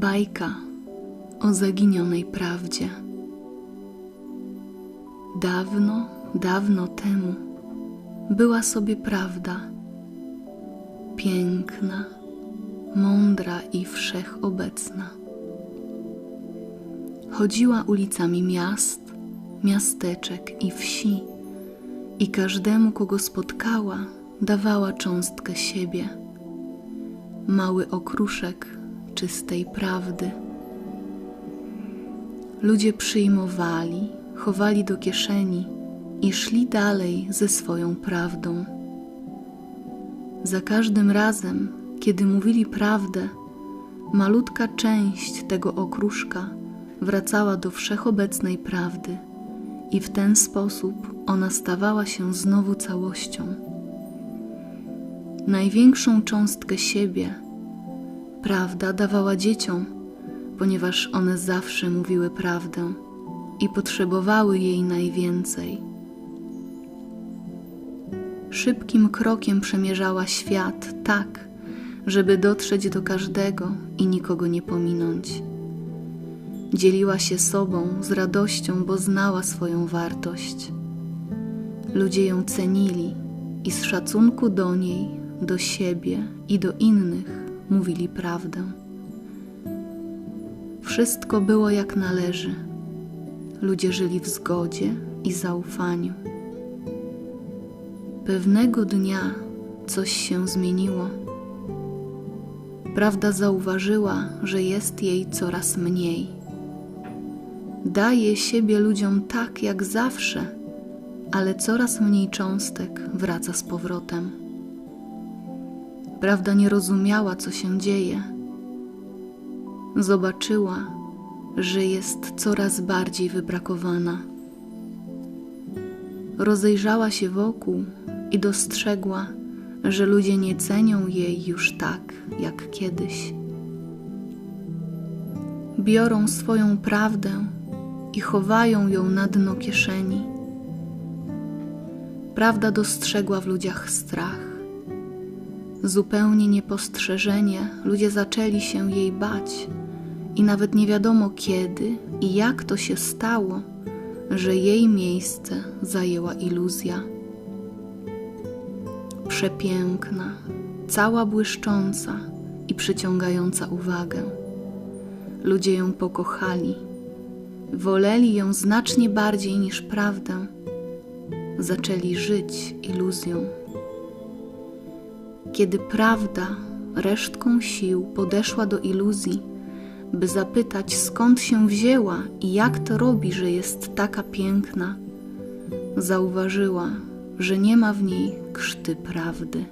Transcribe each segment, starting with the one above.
Bajka o zaginionej prawdzie. Dawno, dawno temu była sobie prawda, piękna, mądra i wszechobecna. Chodziła ulicami miast, miasteczek i wsi i każdemu, kogo spotkała, dawała cząstkę siebie, mały okruszek czystej prawdy. Ludzie przyjmowali, chowali do kieszeni i szli dalej ze swoją prawdą. Za każdym razem, kiedy mówili prawdę, malutka część tego okruszka wracała do wszechobecnej prawdy i w ten sposób ona stawała się znowu całością. Największą cząstkę siebie prawda dawała dzieciom, ponieważ one zawsze mówiły prawdę i potrzebowały jej najwięcej. Szybkim krokiem przemierzała świat tak, żeby dotrzeć do każdego i nikogo nie pominąć. Dzieliła się sobą z radością, bo znała swoją wartość. Ludzie ją cenili i z szacunku do niej, do siebie i do innych mówili prawdę. Wszystko było jak należy. Ludzie żyli w zgodzie i zaufaniu. Pewnego dnia coś się zmieniło. Prawda zauważyła, że jest jej coraz mniej. Daje siebie ludziom tak jak zawsze, ale coraz mniej cząstek wraca z powrotem. Prawda nie rozumiała, co się dzieje. Zobaczyła, że jest coraz bardziej wybrakowana. Rozejrzała się wokół i dostrzegła, że ludzie nie cenią jej już tak jak kiedyś. Biorą swoją prawdę i chowają ją na dno kieszeni. Prawda dostrzegła w ludziach strach zupełnie niepostrzeżenie ludzie zaczęli się jej bać i nawet nie wiadomo kiedy i jak to się stało, że jej miejsce zajęła iluzja. Przepiękna, cała błyszcząca i przyciągająca uwagę. Ludzie ją pokochali, woleli ją znacznie bardziej niż prawdę, zaczęli żyć iluzją. Kiedy prawda resztką sił podeszła do iluzji, by zapytać skąd się wzięła i jak to robi, że jest taka piękna, zauważyła, że nie ma w niej krzty prawdy.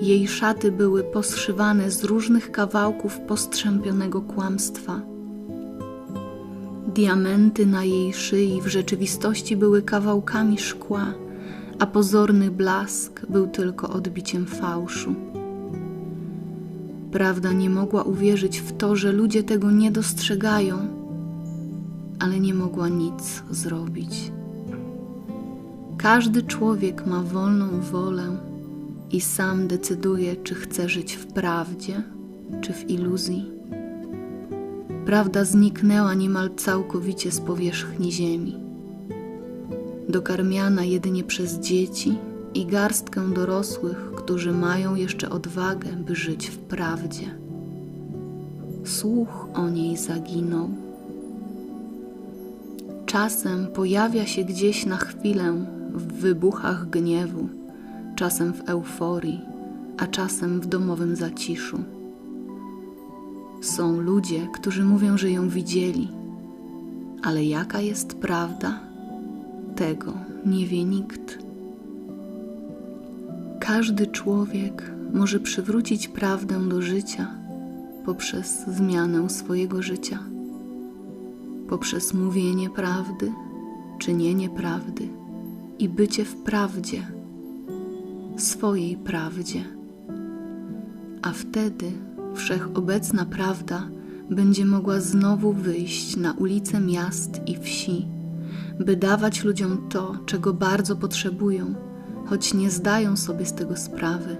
Jej szaty były poszywane z różnych kawałków postrzępionego kłamstwa. Diamenty na jej szyi w rzeczywistości były kawałkami szkła a pozorny blask był tylko odbiciem fałszu. Prawda nie mogła uwierzyć w to, że ludzie tego nie dostrzegają, ale nie mogła nic zrobić. Każdy człowiek ma wolną wolę i sam decyduje, czy chce żyć w prawdzie, czy w iluzji. Prawda zniknęła niemal całkowicie z powierzchni ziemi dokarmiana jedynie przez dzieci i garstkę dorosłych, którzy mają jeszcze odwagę, by żyć w prawdzie. Słuch o niej zaginął. Czasem pojawia się gdzieś na chwilę w wybuchach gniewu, czasem w euforii, a czasem w domowym zaciszu. Są ludzie, którzy mówią, że ją widzieli, ale jaka jest prawda? Tego nie wie nikt. Każdy człowiek może przywrócić prawdę do życia poprzez zmianę swojego życia, poprzez mówienie prawdy, czynienie prawdy i bycie w prawdzie, swojej prawdzie. A wtedy wszechobecna prawda będzie mogła znowu wyjść na ulice miast i wsi by dawać ludziom to, czego bardzo potrzebują, choć nie zdają sobie z tego sprawy.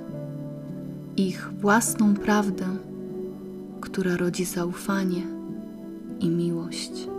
Ich własną prawdę, która rodzi zaufanie i miłość.